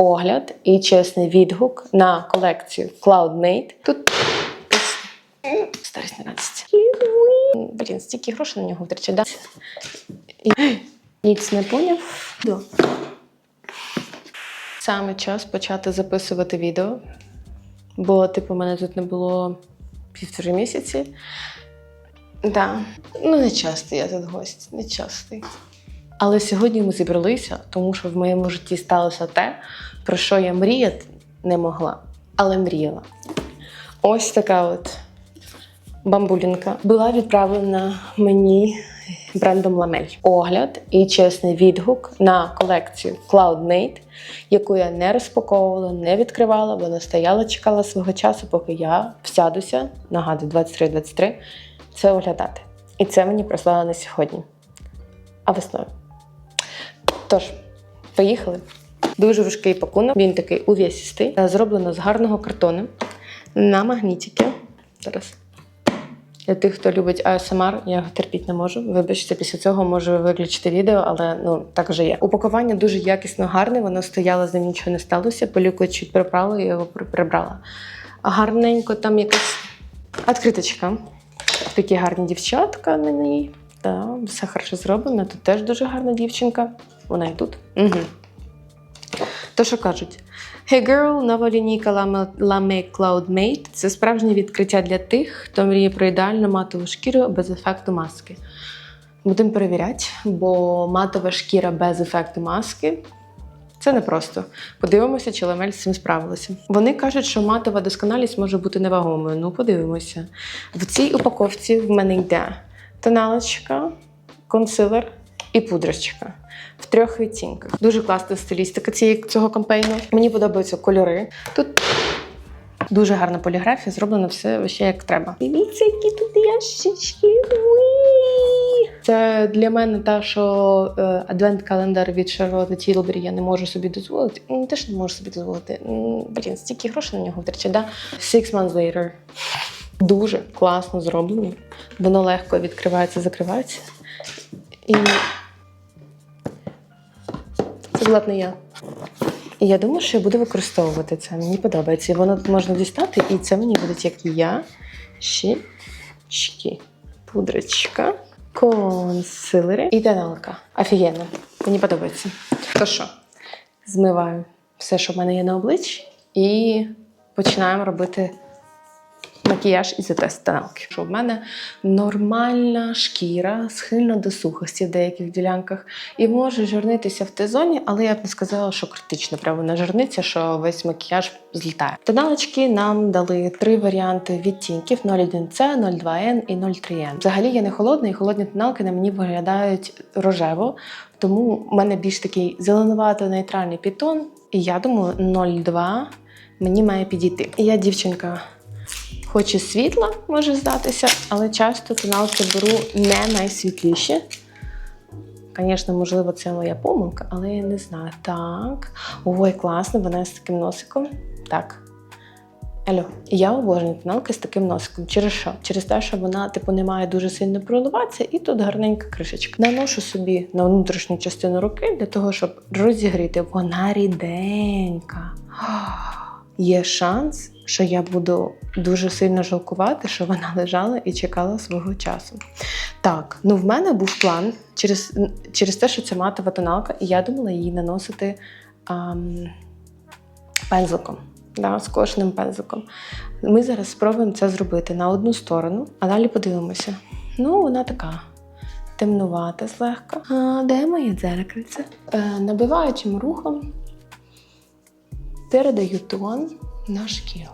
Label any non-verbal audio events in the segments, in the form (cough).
огляд і чесний відгук на колекцію Cloudmate. Тут старість 12. Блін, стільки грошей на нього втрачать, да? Ніц не поняв. Да. Саме час почати записувати відео, бо, типу, мене тут не було півтори місяці. Да. Ну, не часто я тут гость, не частий. Але сьогодні ми зібралися, тому що в моєму житті сталося те, про що я мріяти не могла, але мріяла. Ось така от бамбулінка була відправлена мені брендом Ламель. Огляд і чесний відгук на колекцію Cloudmate, яку я не розпаковувала, не відкривала. Вона стояла, чекала свого часу, поки я всядуся, нагадую, 23-23, це оглядати. І це мені прислали на сьогодні. А весною. Тож, поїхали. Дуже важкий пакунок. Він такий увесістий. Е, Зроблено з гарного картону на магнітики. Зараз. Для тих, хто любить ASMR, я його терпіти не можу. Вибачте, після цього можу виключити відео, але ну так вже є. Упакування дуже якісно гарне, воно стояло, з ним нічого не сталося. Поліку чуть прибрала і його прибрала. Гарненько там якась відкриточка. Такі гарні дівчатка на ній. Так, все хорошо зроблено. Тут теж дуже гарна дівчинка. Вона і тут. Угу. То, що кажуть, Hey Girl, нова лінійка Lame Lame Cloud Mate – це справжнє відкриття для тих, хто мріє про ідеальну матову шкіру без ефекту маски. Будемо перевіряти, бо матова шкіра без ефекту маски це непросто. Подивимося, чи ламель з цим справилася. Вони кажуть, що матова досконалість може бути невагомою. Ну, подивимося. В цій упаковці в мене йде тоналочка, консилер і пудрочка в трьох відтінках. Дуже класна стилістика цієї цього кампейну. Мені подобаються кольори. Тут дуже гарна поліграфія, зроблено все ще як треба. Дивіться, які тут ящички. Це для мене та, що е, адвент-календар від Charlotte Tilbury я не можу собі дозволити. Ну, Не те, що не можу собі дозволити. Блін, стільки грошей на нього втрачать, да? Six months later. Дуже класно зроблено. Воно легко відкривається, закривається. І це була б не я. І я думаю, що я буду використовувати це. Мені подобається. Воно можна дістати, і це мені будуть як я. Щічки. Пудрочка, консилери і тоналка. Офігенно. Мені подобається. То що, змиваю все, що в мене є на обличчі, і починаємо робити макіяж із тест тоналки. Що в мене нормальна шкіра, схильна до сухості в деяких ділянках, і може жирнитися в Т-зоні, але я б не сказала, що критично прямо не жирниться, що весь макіяж злітає. Тоналочки нам дали три варіанти відтінків: 01C, 02N і 03N. Взагалі я не холодна, і холодні тоналки на мені виглядають рожево, тому в мене більш такий зеленувато-нейтральний підтон, і я думаю, 02 мені має підійти. І я дівчинка. Хоч і світла може здатися, але часто тоналки беру не найсвітліші. Звісно, можливо, це моя помилка, але я не знаю. Так. Ой, класно, вона з таким носиком. Так. Алло, я обожнюю тоналки з таким носиком. Через що? Через те, що вона, типу, не має дуже сильно проливатися, і тут гарненька кришечка. Наношу собі на внутрішню частину руки для того, щоб розігріти. Вона ріденька. Є шанс, що я буду дуже сильно жалкувати, що вона (laughs) лежала і чекала свого часу. Так, ну в мене був план через, через те, що це матова тоналка, і я думала її наносити ам, пензликом. Да, скошеним пензликом. Ми зараз спробуємо це зробити на одну сторону, а далі подивимося. Ну, вона така темнувата злегка. А, де моє дзеркальце? Е, набиваючим рухом передаю тон на шкіру.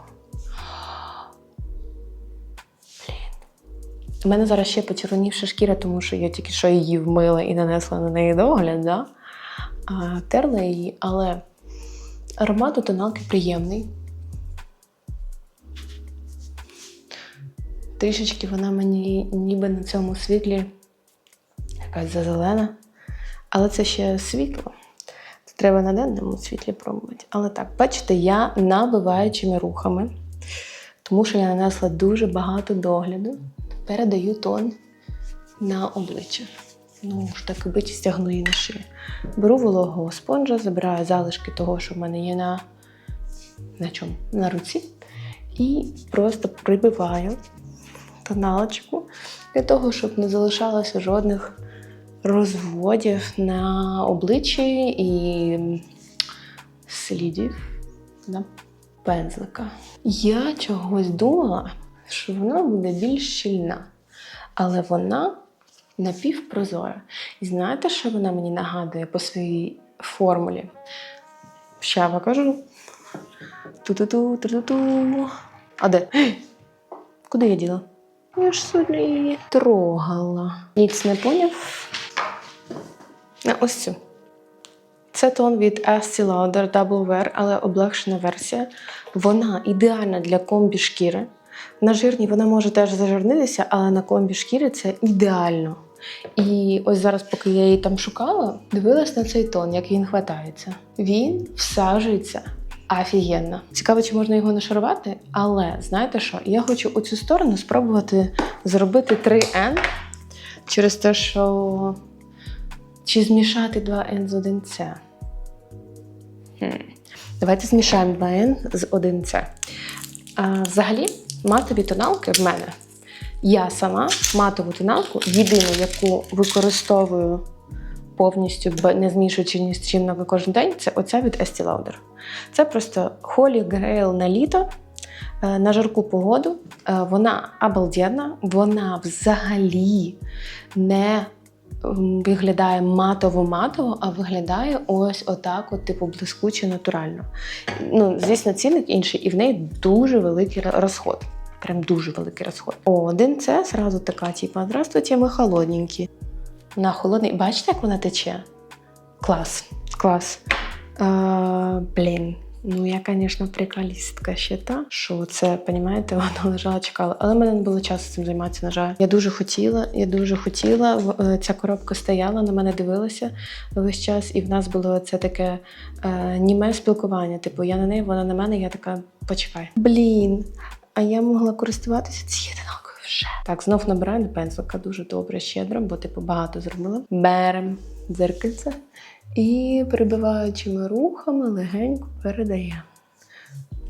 У мене зараз ще почервонівша шкіра, тому що я тільки що її вмила і нанесла на неї догляд, да? а, терла її, але аромат у тоналки приємний. Трішечки вона мені ніби на цьому світлі якась зазелена, але це ще світло. Треба на денному світлі пробувати. Але так, бачите, я набиваючими рухами, тому що я нанесла дуже багато догляду, передаю тон на обличчя. ну ж так і стягну її на шию. Беру вологого спонжа, забираю залишки того, що в мене є на, на чому? На руці. І просто прибиваю тоналочку для того, щоб не залишалося жодних розводів на обличчі і слідів на пензлика. Я чогось думала, що вона буде більш щільна, але вона напівпрозора. І знаєте, що вона мені нагадує по своїй формулі? Ща покажу. Ту-ту-ту, ту-ту-ту. А де? (gasps) Куди я діла? Я ж сьогодні її трогала. Ніц не поняв. А, Ось цю. Це тон від Estee Lauder Double Wear, але облегшена версія. Вона ідеальна для комбі шкіри. На жирній вона може теж зажирнитися, але на комбі шкіри це ідеально. І ось зараз, поки я її там шукала, дивилась на цей тон, як він хватається. Він всаджується офігенно. Цікаво, чи можна його нашарувати, але знаєте що? Я хочу у цю сторону спробувати зробити 3N через те, що чи змішати 2N з 1C. Хм. Давайте змішаємо 2N з 1C. А, взагалі, матові тоналки в мене. Я сама матову тоналку, єдину, яку використовую повністю, не змішуючи ні з чим на кожен день, це оця від Estee Lauder. Це просто Holy Grail на літо, е, на жарку погоду. Е, Вона обалденна, вона взагалі не виглядає матово-матово, а виглядає ось отак, от, типу, блискуче натурально. Ну, звісно, цінник інший, і в неї дуже великий розход. Прям дуже великий розход. Один це зразу така, типу, здравствуйте, ми холодненькі. На холодний. Бачите, як вона тече? Клас, клас. А, блін. Ну, я, звісно, приколістка ще та, що це, понімаєте, (laughs) вона лежала, чекала. Але в мене не було часу цим займатися, на жаль. Я дуже хотіла, я дуже хотіла. Е, Ця коробка стояла, на мене дивилася весь час, і в нас було це таке е, німе спілкування. Типу, я на неї, вона на мене, я така, почекай. Блін, а я могла користуватися цією тоналкою вже. Так, знов набираю на пензлика дуже добре, щедро, бо типу багато зробила. Берем дзеркальце і прибиваючими рухами легенько передаємо.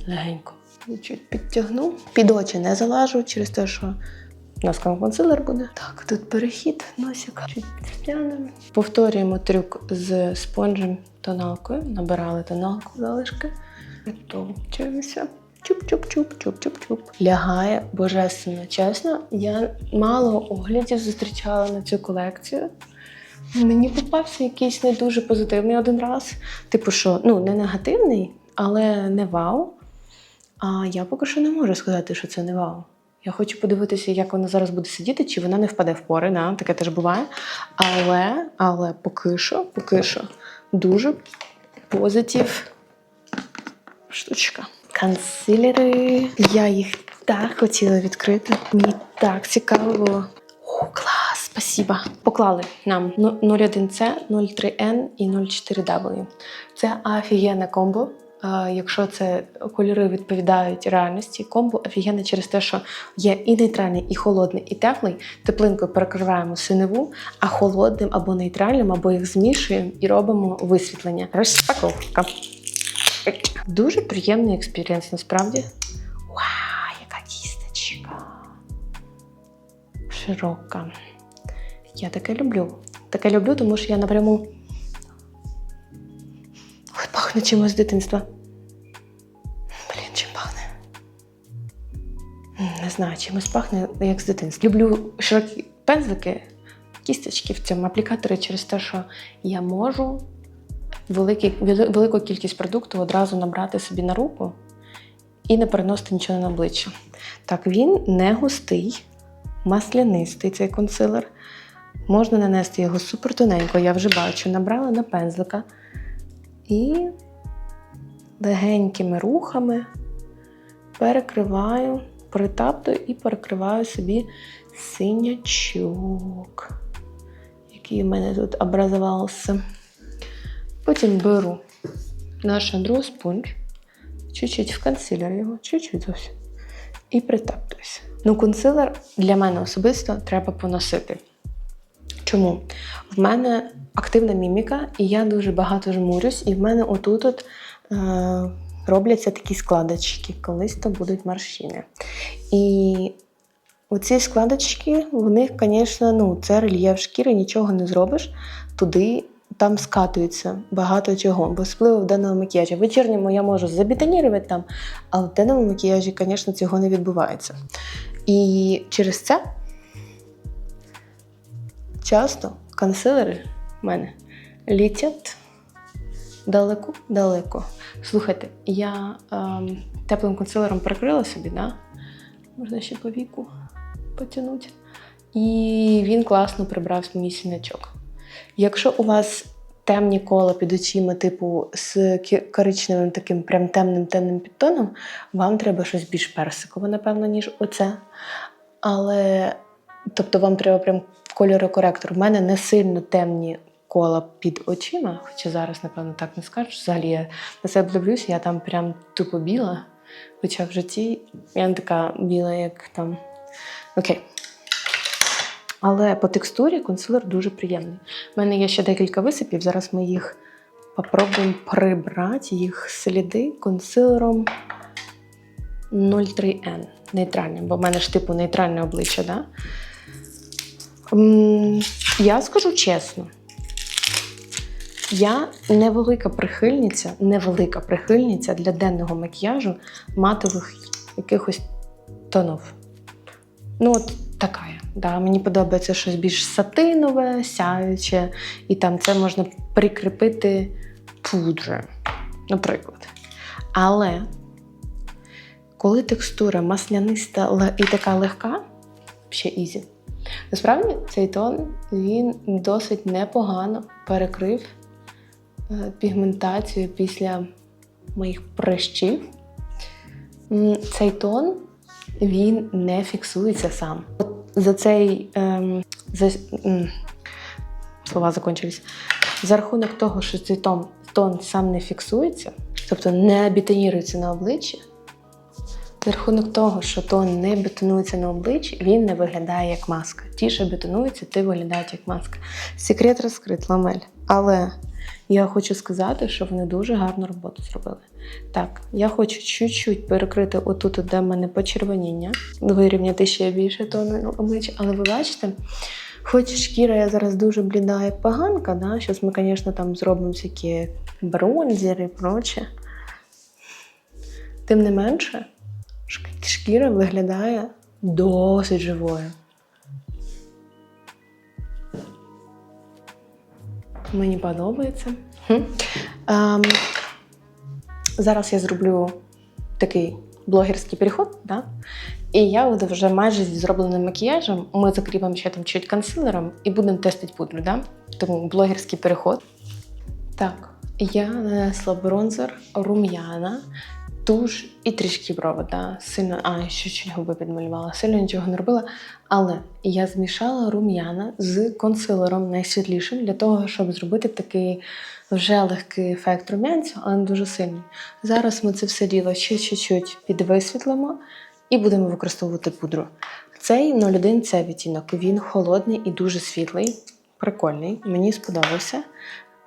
Легенько. Чуть підтягну. Під очі не залажу через те, що нас консилер буде. Так, тут перехід, носик. Чуть підтягнемо. Повторюємо трюк з спонжем тоналкою. Набирали тоналку залишки. Підтовчуємося. Чуп-чуп-чуп, чуп-чуп-чуп. Лягає божественно. Чесно, я мало оглядів зустрічала на цю колекцію. Мені попався якийсь не дуже позитивний один раз. Типу, що ну не негативний, але не вау. А я поки що не можу сказати, що це не вау. Я хочу подивитися, як вона зараз буде сидіти, чи вона не впаде в пори, да? таке теж буває. Але, але поки що, поки що, дуже позитив штучка. Консилери. Я їх так хотіла відкрити. Мені так цікаво було. О, клас, спасибо. Поклали нам 01C, 03N і 04W. Це офігенне комбо. Якщо це кольори відповідають реальності, комбо офігенне через те, що є і нейтральний, і холодний, і теплий. Теплинкою перекриваємо синеву, а холодним або нейтральним, або їх змішуємо і робимо висвітлення. Розпаковка. Дуже приємний експірієнс, насправді. Вау, яка кісточка. Широка. Я таке люблю. Таке люблю, тому що я напряму. Ой, пахне чимось з дитинства. Блін, чим пахне? Не знаю, чимось пахне, як з дитинства. Люблю широкі пензлики, кісточки в цьому аплікаторі через те, що я можу великий, вели- велику кількість продукту одразу набрати собі на руку і не переносити нічого на обличчя. Так, він не густий, маслянистий цей консилер. Можна нанести його супер тоненько, я вже бачу. Набрала на пензлика і легенькими рухами перекриваю, притаптую і перекриваю собі синячок, який в мене тут образувався. Потім беру наш Андро спонж, чуть-чуть в консилер його, чуть-чуть зовсім. І притаптуюся. Ну, консилер для мене особисто треба поносити. Чому? В мене активна міміка, і я дуже багато жмурюсь, і в мене отут от, е, робляться такі складочки, колись то будуть морщини. І оці складочки, в них, звісно, ну, це рельєф шкіри, нічого не зробиш. Туди там скатується багато чого, бо особливо в денному макіяжі. Вечірньому я можу забетонірувати там, а в денному макіяжі, звісно, цього не відбувається. І через це часто консилери в мене літять далеко-далеко. Слухайте, я ем, теплим консилером прикрила собі, да? можна ще по віку потягнути. І він класно прибрав мій сінячок. Якщо у вас темні кола під очима, типу з коричневим таким прям темним темним підтоном, вам треба щось більш персикове, напевно, ніж оце. Але тобто вам треба прям кольорокоректор. У мене не сильно темні кола під очима, хоча зараз, напевно, так не скажу. Взагалі я на себе дивлюся, я там прям тупо біла. Хоча в житті я не така біла, як там. Окей. Але по текстурі консилер дуже приємний. У мене є ще декілька висипів. Зараз ми їх попробуємо прибрати, їх сліди консилером 03N. Нейтральним, бо в мене ж типу нейтральне обличчя, да? Я скажу чесно. Я невелика прихильниця, невелика прихильниця для денного макіяжу матових якихось тонів. Ну, от така я. Да, мені подобається щось більш сатинове, сяюче, і там це можна прикріпити пудрою, наприклад. Але коли текстура масляниста і така легка, ще ізі. Насправді цей тон він досить непогано перекрив е, пігментацію після моїх прищів. Цей тон він не фіксується сам. От за цей ем, за, м, слова закончились. За рахунок того, що цей тон, тон сам не фіксується, тобто не бетонірується на обличчі, за рахунок того, що тон не бетонується на обличчі, він не виглядає як маска. Ті, що бетонуються, ти виглядають як маска. Секрет розкрит, ламель. Але я хочу сказати, що вони дуже гарну роботу зробили. Так, я хочу чуть-чуть перекрити отут, де в мене почервоніння, вирівняти ще більше тон обличчя. Але ви бачите, хоч шкіра я зараз дуже бліда, як поганка, да? зараз ми, звісно, там зробимо всякі бронзери і проче. Тим не менше, шкіра виглядає досить живою. Мені подобається. Хм. Ем, зараз я зроблю такий блогерський переход, да? і я буду вже майже зі зробленим макіяжем. Ми закріпимо ще там чуть консилером і будемо тестити пудру. Да? Тому блогерський переход. Так, я нанесла бронзер, рум'яна, туш і трішки брови. Да? Сильно, а, ще чуть губи підмалювала, сильно нічого не робила. Але я змішала рум'яна з консилером найсвітлішим для того, щоб зробити такий вже легкий ефект рум'янцю, але не дуже сильний. Зараз ми це все діло ще чуть-чуть підвисвітлимо і будемо використовувати пудру. Цей 01 це відтінок. Він холодний і дуже світлий, прикольний. Мені сподобався.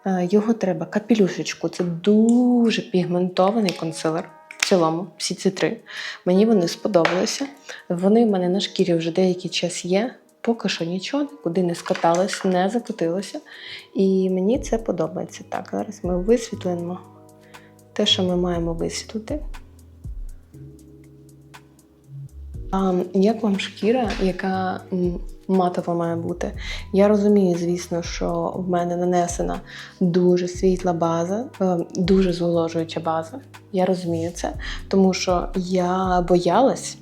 Е, Його треба капелюшечку. Це дуже пігментований консилер. Цілому, всі ці три. Мені вони сподобалися. Вони в мене на шкірі вже деякий час є. Поки що нічого, нікуди не скаталось, не закотилося. І мені це подобається. Так, зараз ми висвітлимо те, що ми маємо висвітлити. А як вам шкіра, яка матова має бути? Я розумію, звісно, що в мене нанесена дуже світла база, е, дуже зволожуюча база. Я розумію це, тому що я боялась,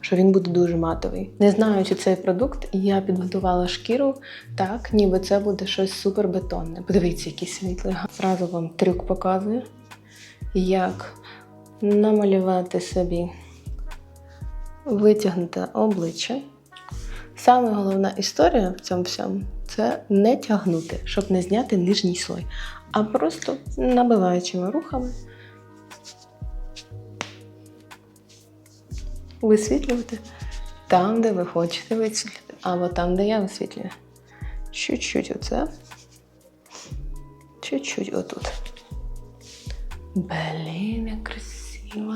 що він буде дуже матовий. Не знаючи цей продукт, я підготувала шкіру так, ніби це буде щось супербетонне. Подивіться, який світлий. Зразу вам трюк показую, як намалювати собі витягнути обличчя. Саме головна історія в цьому всьому це не тягнути, щоб не зняти нижній слой, а просто набиваючими рухами висвітлювати там, де ви хочете висвітлити, або там, де я висвітлюю. Чуть-чуть оце. Чуть-чуть отут. Блін, як красиво.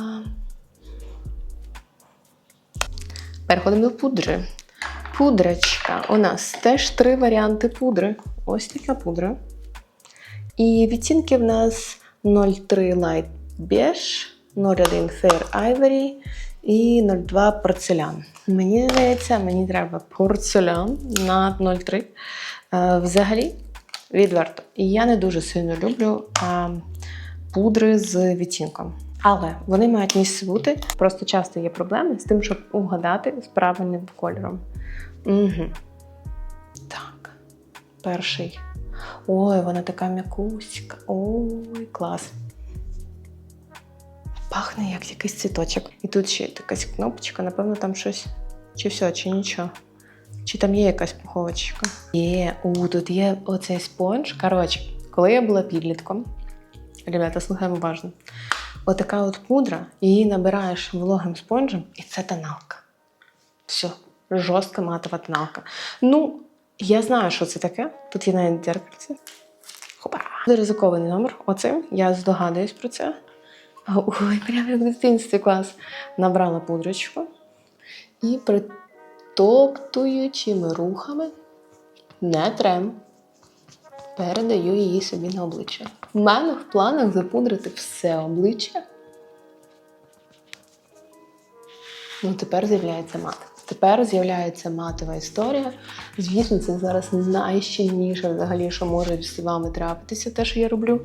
Переходимо до пудри. Пудрочка. У нас теж три варіанти пудри. Ось така пудра. І відтінки в нас 03 Light Beige, 01 Fair Ivory і 02 порцелян. Мені здається, мені треба порцелян на 03. Е, Взагалі, відверто. Я не дуже сильно люблю пудри з відтінком. Але вони мають місце бути. Просто часто є проблеми з тим, щоб угадати з правильним кольором. Угу. Так, перший. Ой, вона така м'якуська. Ой, клас. Пахне як якийсь цвіточок. І тут ще якась кнопочка, напевно, там щось. Чи все, чи нічого. Чи там є якась пуховочка? Є, у, тут є оцей спонж. Коротше, коли я була підлітком, ребята, слухаємо уважно. Отака от пудра, її набираєш вологим спонжем, і це тоналка. Все, жорстка матова тоналка. Ну, я знаю, що це таке. Тут є навіть дзеркальце. Хопа. Це ризикований номер. Оцим я здогадуюсь про це. Ой, прямо як в дитинстві клас. Набрала пудрочку і притоптуючими рухами не трем. Передаю її собі на обличчя. У мене в планах запудрити все обличчя. Ну, тепер з'являється мат. Тепер з'являється матова історія. Звісно, це зараз найщільніше взагалі, що може з вами трапитися, те, що я роблю.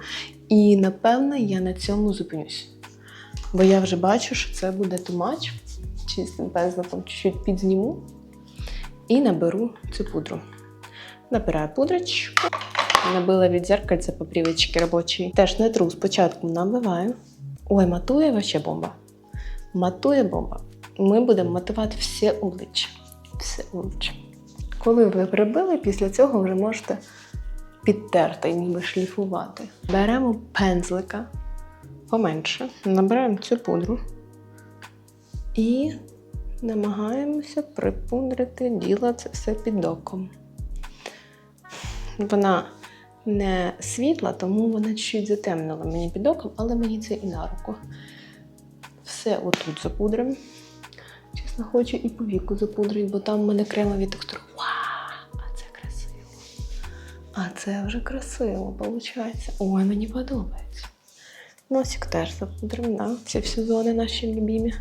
І напевно я на цьому зупинюсь. Бо я вже бачу, що це буде тумач. Чистим пензликом чуть-чуть підзніму і наберу цю пудру. Набираю пудрочку, набила від зеркальця по привичці робочій. Теж не тру, спочатку набиваю. Ой, матує вообще бомба. Матує бомба. Ми будемо матувати все обличчя. Все обличчя. Коли ви прибили, після цього вже можете підтерти, ніби шліфувати. Беремо пензлика поменше, набираємо цю пудру і намагаємося припудрити діло це все під оком. Вона не світла, тому вона чуть затемнила мені під оком, але мені це і на руку. Все отут запудримо. Чесно, хочу і по віку запудрити, бо там в мене кремові текстури. Вау! А це красиво. А це вже красиво, виходить. Ой, мені подобається. Носик теж запудримо, да? Ці всі зони наші любімі.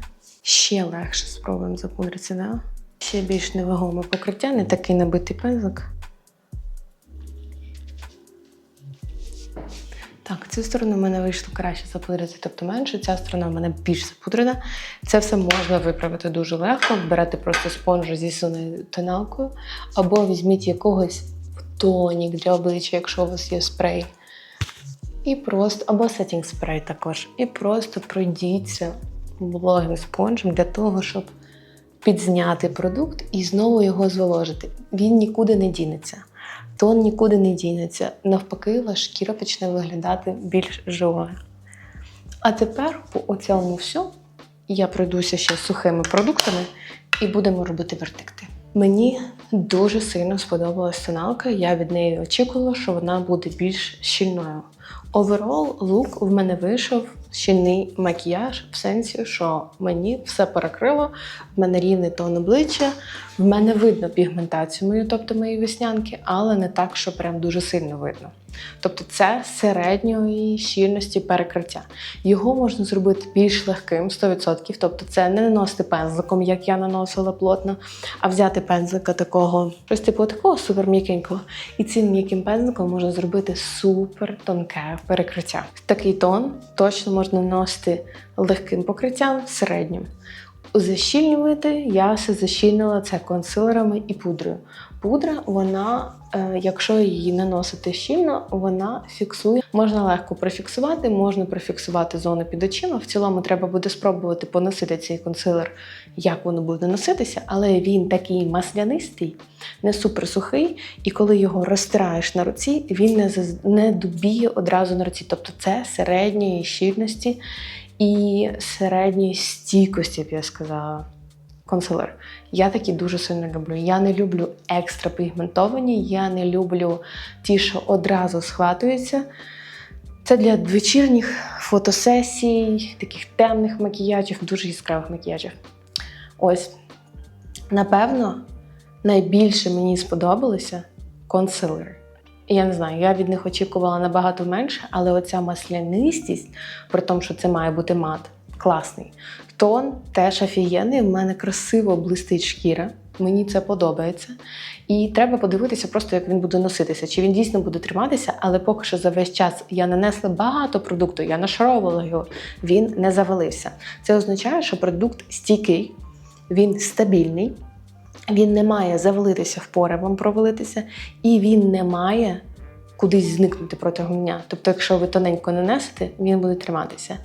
Ще легше спробуємо запудритися, да? Ще більш невагоме покриття, не такий набитий пензлик. Так, цю сторону в мене вийшло краще запудрити, тобто менше. Ця сторона в мене більш запудрена. Це все можна виправити дуже легко. Берете просто спонж зі синою тоналкою, або візьміть якогось тонік для обличчя, якщо у вас є спрей. І просто, або сетінг спрей також. І просто пройдіться вологим спонжем для того, щоб підзняти продукт і знову його зволожити. Він нікуди не дінеться. Тон нікуди не дінеться. Навпаки, ваша шкіра почне виглядати більш живою. А тепер по цьому всьому я пройдуся ще сухими продуктами і будемо робити вертикти. Мені дуже сильно сподобалась тоналка. Я від неї очікувала, що вона буде більш щільною. Оверол лук в мене вийшов щільний макіяж, в сенсі, що мені все перекрило, в мене рівний тон обличчя, в мене видно пігментацію мою, тобто мої веснянки, але не так, що прям дуже сильно видно. Тобто це середньої щільності перекриття. Його можна зробити більш легким 100%, тобто це не наносити пензликом, як я наносила плотно, а взяти пензлика такого, щось типу такого супер м'якенького. І цим м'яким пензликом можна зробити супер тонке перекриття. Такий тон точно можна наносити легким покриттям середнім. Защільнювати я все защільнила це консилерами і пудрою. Пудра, вона, якщо її наносити щільно, вона фіксує. Можна легко профіксувати, можна профіксувати зони під очима. В цілому треба буде спробувати поносити цей консилер, як воно буде носитися, але він такий маслянистий, не суперсухий, і коли його розтираєш на руці, він не, не дубіє одразу на руці. Тобто це середньої щільності і середньої стійкості, б я сказала. консилер. Я такі дуже сильно люблю. Я не люблю екстра пігментовані, я не люблю ті, що одразу схватуються. Це для вечірніх фотосесій, таких темних макіяжів, дуже яскравих макіяжів. Ось, напевно, найбільше мені сподобалися консилери. Я не знаю, я від них очікувала набагато менше, але оця маслянистість, при тому, що це має бути мат, класний. Тон теж офігенний, в мене красиво блистить шкіра. Мені це подобається. І треба подивитися просто, як він буде носитися, чи він дійсно буде триматися, але поки що за весь час я нанесла багато продукту, я нашаровувала його, він не завалився. Це означає, що продукт стійкий, він стабільний, він не має завалитися в провалитися, і він не має кудись зникнути протягом дня. Тобто, якщо ви тоненько нанесете, він буде триматися.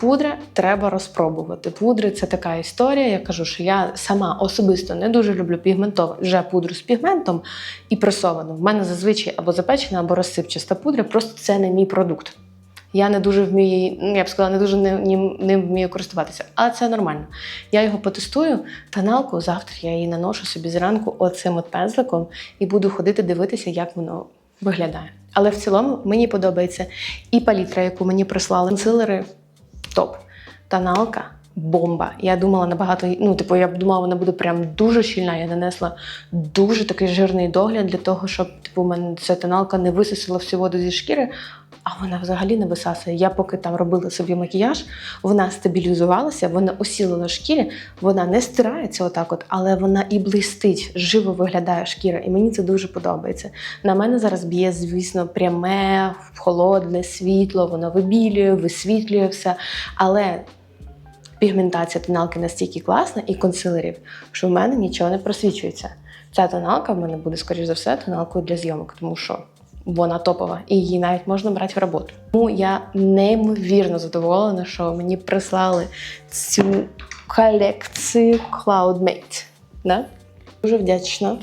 Пудра треба розпробувати. Пудри це така історія. Я кажу, що я сама особисто не дуже люблю пігментовану вже пудру з пігментом і пресовану. В мене зазвичай або запечена, або розсипчаста пудра. Просто це не мій продукт. Я не дуже вмію, ну, я б сказала, не дуже не, ним, ним вмію користуватися. Але це нормально. Я його потестую. Тоналку завтра я її наношу собі зранку оцим от пензликом і буду ходити дивитися, як воно виглядає. Але в цілому мені подобається і палітра, яку мені прислали. Консилери топ. Тоналка бомба. Я думала набагато, ну, типу, я думала, вона буде прям дуже щільна. Я нанесла дуже такий жирний догляд для того, щоб типу, мене ця тоналка не висосила всю воду зі шкіри. А вона взагалі не висасує. Я поки там робила собі макіяж, вона стабілізувалася, вона осіла на шкірі, вона не стирається отак, от, але вона і блистить, живо виглядає шкіра, і мені це дуже подобається. На мене зараз б'є, звісно, пряме, холодне світло, воно вибілює, висвітлює все. Але пігментація тоналки настільки класна і консилерів, що в мене нічого не просвічується. Ця тоналка в мене буде, скоріш за все, тоналкою для зйомок, тому що вона топова і її навіть можна брати в роботу. Тому я неймовірно задоволена, що мені прислали цю колекцію Cloudmate. Да? Дуже вдячна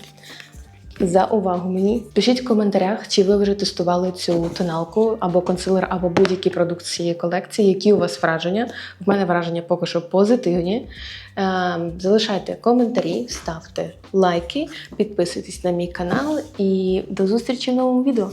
за увагу мені. Пишіть в коментарях, чи ви вже тестували цю тоналку або консилер, або будь-який продукт цієї колекції. Які у вас враження? В мене враження поки що позитивні. Ем, залишайте коментарі, ставте лайки, підписуйтесь на мій канал і до зустрічі в новому відео.